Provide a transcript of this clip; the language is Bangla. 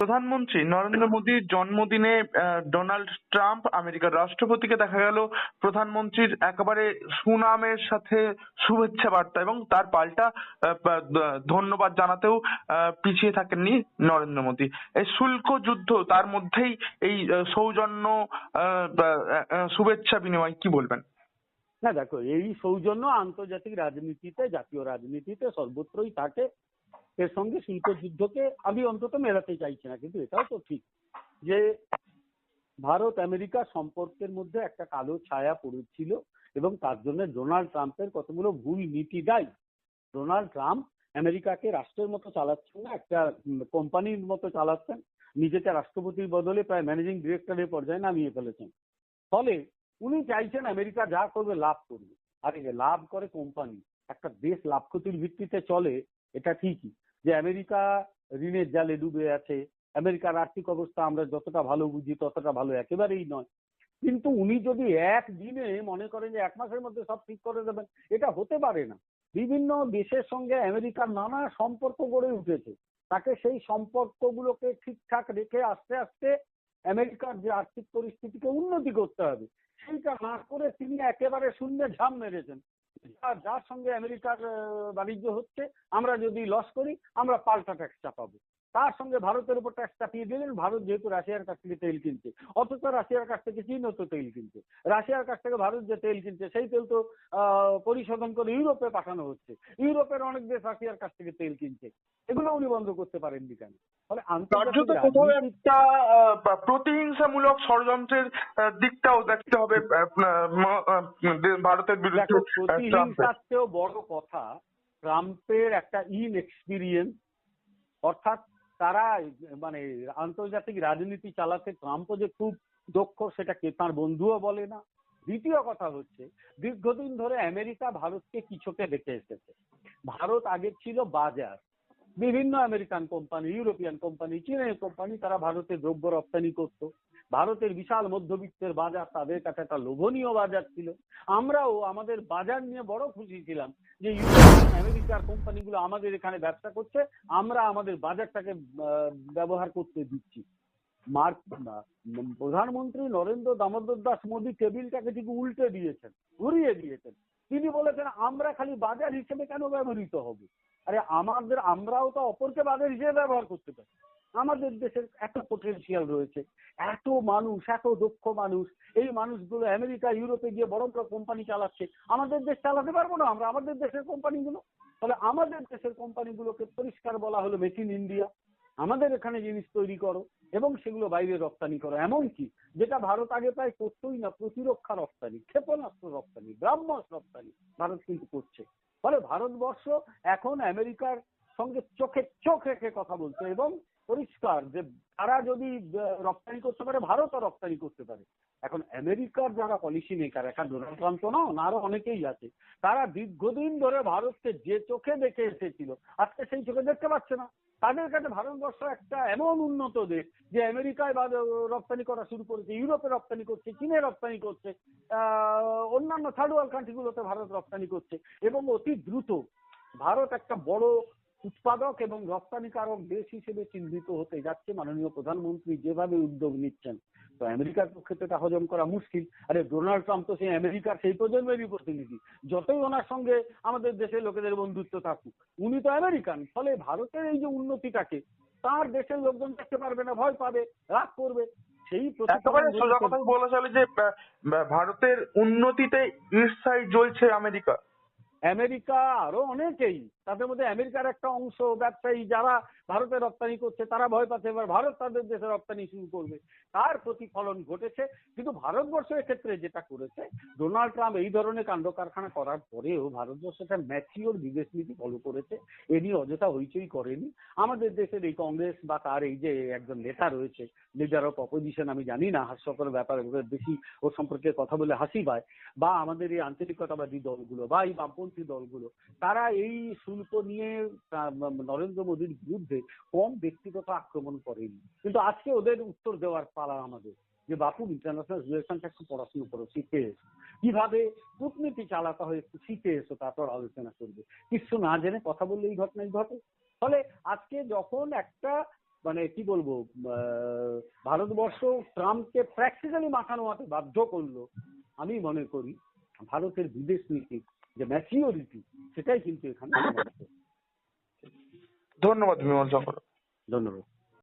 প্রধানমন্ত্রী নরেন্দ্র মোদীর জন্মদিনে ডোনাল্ড ট্রাম্প আমেরিকার রাষ্ট্রপতিকে দেখা গেল। প্রধানমন্ত্রীর একেবারে সুনামের সাথে শুভেচ্ছা বার্তা এবং তার পাল্টা ধন্যবাদ জানাতেও পিছিয়ে থাকেননি নরেন্দ্র মোদী। এই শুল্ক যুদ্ধ, তার মধ্যেই এই সৌজন্য শুভেচ্ছা বিনিময়, কি বলবেন? না, দেখো, এই সৌজন্য আন্তর্জাতিক রাজনীতিতে, জাতীয় রাজনীতিতে সর্বত্রই থাকে এর সঙ্গে শিল্প যুদ্ধকে আমি অন্তত মেলাতে চাইছি না, কিন্তু এটাও তো ঠিক যে ভারত আমেরিকা সম্পর্কের মধ্যে একটা কালো ছায়া পড়েছিল এবং তার জন্য ডোনাল্ড ট্রাম্পের কতগুলো ভুল নীতি দায়ী। ডোনাল্ড ট্রাম্প আমেরিকাকে রাষ্ট্রের মতো চালাচ্ছেন না, একটা কোম্পানির মতো চালাচ্ছেন, নিজেকে রাষ্ট্রপতির বদলে প্রায় ম্যানেজিং ডিরেক্টরের পর্যায়ে নামিয়ে ফেলেছেন। ফলে উনি চাইছেন আমেরিকা যা করবে লাভ করবে। আর লাভ করে কোম্পানি। একটা দেশ লাভ ক্ষতির ভিত্তিতে চলে, এটা ঠিকই। যে আমেরিকা ঋণের জালে ডুবে আছে, আমেরিকার আর্থিক অবস্থা আমরা যতটা ভালো বুঝি ততটা ভালো একেবারেই নয়। কিন্তু উনি যদি একদিনে মনে করেন যে এক মাসের মধ্যে সব ঠিক করে দেবেন, এটা হতে পারে না। বিভিন্ন দেশের সঙ্গে আমেরিকার নানা সম্পর্ক গড়ে উঠেছে। তাকে সেই সম্পর্কগুলোকে ঠিকঠাক রেখে আস্তে আস্তে আমেরিকার যে আর্থিক পরিস্থিতিকে উন্নতি করতে হবে। সেইটা না করে তিনি একেবারে শূন্যে ঝাম মেরেছেন। যার সঙ্গে আমেরিকার বাণিজ্য হচ্ছে আমরা যদি লস করি আমরা পাল্টা ট্যাক্স চাপাবো তার সঙ্গে ভারতের উপর ট্যাক্স চাপিয়ে দিলেন। ভারত যেহেতু রাশিয়ার কাছ থেকে তেল কিনছে অথচ রাশিয়ার কাছ থেকে চীনও তো তেল কিনছে। রাশিয়ার কাছ থেকে ভারত যে তেল কিনছে সেই তেল তো পরিশোধন করে ইউরোপে পাঠানো হচ্ছে। ইউরোপের অনেক দেশ রাশিয়ার কাছ থেকে তেল কিনছে। এগুলো উনি বন্ধ করতে পারেননি কেন? ফলে আন্তর্জাতিক কোথাও একটা প্রতিহিংসামূলক ষড়যন্ত্রের দিকটাও দেখতে হবে ভারতের বিরুদ্ধে। প্রতিহিংসার চেয়েও বড় কথা ট্রাম্পের একটা ইন এক্সপিরিয়েন্স অর্থাৎ তারা মানে আন্তর্জাতিক রাজনীতি চালাতে ট্রাম্প যে খুব দক্ষ সেটাকে তার বন্ধুও বলে না। দ্বিতীয় কথা হচ্ছে, দীর্ঘদিন ধরে আমেরিকা ভারতকে কিছুকে দেখে এসেছে। ভারত আগে ছিল বাজার। বিভিন্ন আমেরিকান কোম্পানি, ইউরোপিয়ান কোম্পানি, চীনের কোম্পানি, তারা ভারতে দ্রব্য রপ্তানি করত। ভারতের বিশাল মধ্যবিত্তের বাজার তাদের কাছে একটা লোভনীয় বাজার ছিল। আমরাও আমাদের বাজার নিয়ে বড় খুশি ছিলাম যে ইউরোপিয়ান আমেরিকার কোম্পানিগুলো আমাদের এখানে ব্যবসা করছে, আমরা আমাদের বাজারটাকে ব্যবহার করতে দিচ্ছি। মার্ক প্রধানমন্ত্রী নরেন্দ্র দামোদর দাস মোদী টেবিলটাকে ঠিক উল্টে দিয়েছেন, ঘুরিয়ে দিয়েছেন। তিনি বলেছেন, আমরা খালি বাজার হিসেবে কেন ব্যবহৃত হব? আরে, আমাদের, আমরাও তো অপরকে বাজার হিসেবে ব্যবহার করতে পারি। আমাদের দেশের এত পোটেনশিয়াল রয়েছে, এত মানুষ, এত দক্ষ মানুষ, এই মানুষগুলো আমেরিকা, ইউরোপে গিয়ে বড় বড় কোম্পানি চালাচ্ছে, আমাদের দেশ চালাতে পারব না আমরা, আমাদের দেশের কোম্পানিগুলো ফলে আমাদের দেশের কোম্পানিগুলোকে পরিষ্কার বলা হলো মেক ইন ইন্ডিয়া আমাদের এখানে জিনিস তৈরি করো এবং সেগুলো বাইরে রপ্তানি করো। এমনকি যেটা ভারত আগে প্রায় করতোই না, প্রতিরক্ষা রপ্তানি, ক্ষেপণাস্ত্র রপ্তানি, ব্রাহ্মস রপ্তানি ভারত কিন্তু করছে। ফলে ভারতবর্ষ এখন আমেরিকার সঙ্গে চোখে, চোখ রেখে কথা বলছে এবং পরিষ্কার যে তারা যদি রপ্তানি করতে পারে, ভারতও রপ্তানি করতে পারে। এখন আমেরিকার যারা পলিসি মেকার এখন ডোনাল্ড ট্রাম্প তো না আরও অনেকেই আছে। তারা দীর্ঘদিন ধরে ভারতকে যে চোখে দেখে এসেছিল, আজকে সেই চোখে দেখতে পাচ্ছে না। তাদের কাছে ভারতবর্ষ একটা এমন উন্নত দেশ, যে আমেরিকায় বা- রপ্তানি করা শুরু করেছে, ইউরোপে রপ্তানি করছে, চীনে রপ্তানি করছে অন্যান্য থার্ড ওয়ার্ল্ড কান্ট্রিগুলোতে ভারত রপ্তানি করছে এবং অতি দ্রুত ভারত একটা বড় উৎপাদক এবং রপ্তানিকারক দেশ হিসেবে চিহ্নিত হতে যাচ্ছে মাননীয় প্রধানমন্ত্রী যেভাবে উদ্যোগ নিচ্ছেন। তো আমেরিকার পক্ষে তো এটা হজম করা মুশকিল। আরে ডোনাল্ড ট্রাম্প তো সেই আমেরিকার সেই প্রজন্মেরই প্রতিনিধি। যতই ওনার সঙ্গে আমাদের দেশের লোকেদের বন্ধুত্ব থাকুক উনি তো আমেরিকান। ফলে ভারতের এই যে উন্নতিটাকে তার দেশের লোকজন দেখতে পারবে না ভয় পাবে রাগ করবে। সেই সোজা। কথাই বলা চলে যে ভারতের উন্নতিতে ঈর্ষায় জ্বলছে আমেরিকা। আমেরিকা আরও অনেকেই, তাদের মধ্যে আমেরিকার একটা অংশ ব্যবসায়ী যারা ভারতে রপ্তানি করছে, তারা ভয় পাচ্ছে, এবার ভারত তাদের দেশে রপ্তানি শুরু করবে। তার প্রতিফলন ঘটেছে, কিন্তু ভারতবর্ষ ক্ষেত্রে যেটা করেছে, ডোনাল্ড ট্রাম্প এই ধরনের কাণ্ড কারখানা করার পরেও ভারতবর্ষ একটা ম্যাচিওর বিদেশ নীতি ফলো করেছে, এ নিয়ে অযথা হইচই করেনি। আমাদের দেশের এই কংগ্রেস বা তার এই যে একজন নেতা রয়েছে, লিডার অফ অপোজিশন, আমি জানি না হাস্যকর ব্যাপার বেশি ওর সম্পর্কে কথা বলে হাসি পায়, বা আমাদের এই আঞ্চলিকতাবাদী দলগুলো, বা এই বামপন্থী দলগুলো, তারা এই শুল্ক নিয়ে নরেন্দ্র মোদীর বিরুদ্ধে কম ব্যক্তিগত আক্রমণ করেনি। কিন্তু আজকে ওদের উত্তর দেওয়ার পালা আমাদের, যে বাপু ইন্টারন্যাশনাল রিলেশনটা একটু পড়াশুনো করো, শিখে এসো। কীভাবে কূটনীতি চালাতে হয় একটু শিখে এসো, তারপর আলোচনা করবে। কিছু না জেনে কথা বললে এই ঘটনাই ঘটে। ফলে আজকে যখন একটা মানে কি বলব ভারতবর্ষ ট্রাম্পকে প্র্যাকটিক্যালি মাথা নোয়াতে বাধ্য করল, আমি মনে করি ভারতের বিদেশ নীতির যে ম্যাচিওরিটি সেটাই কিন্তু এখানে ধন্যবাদ বিমল চক্র। ধন্যবাদ।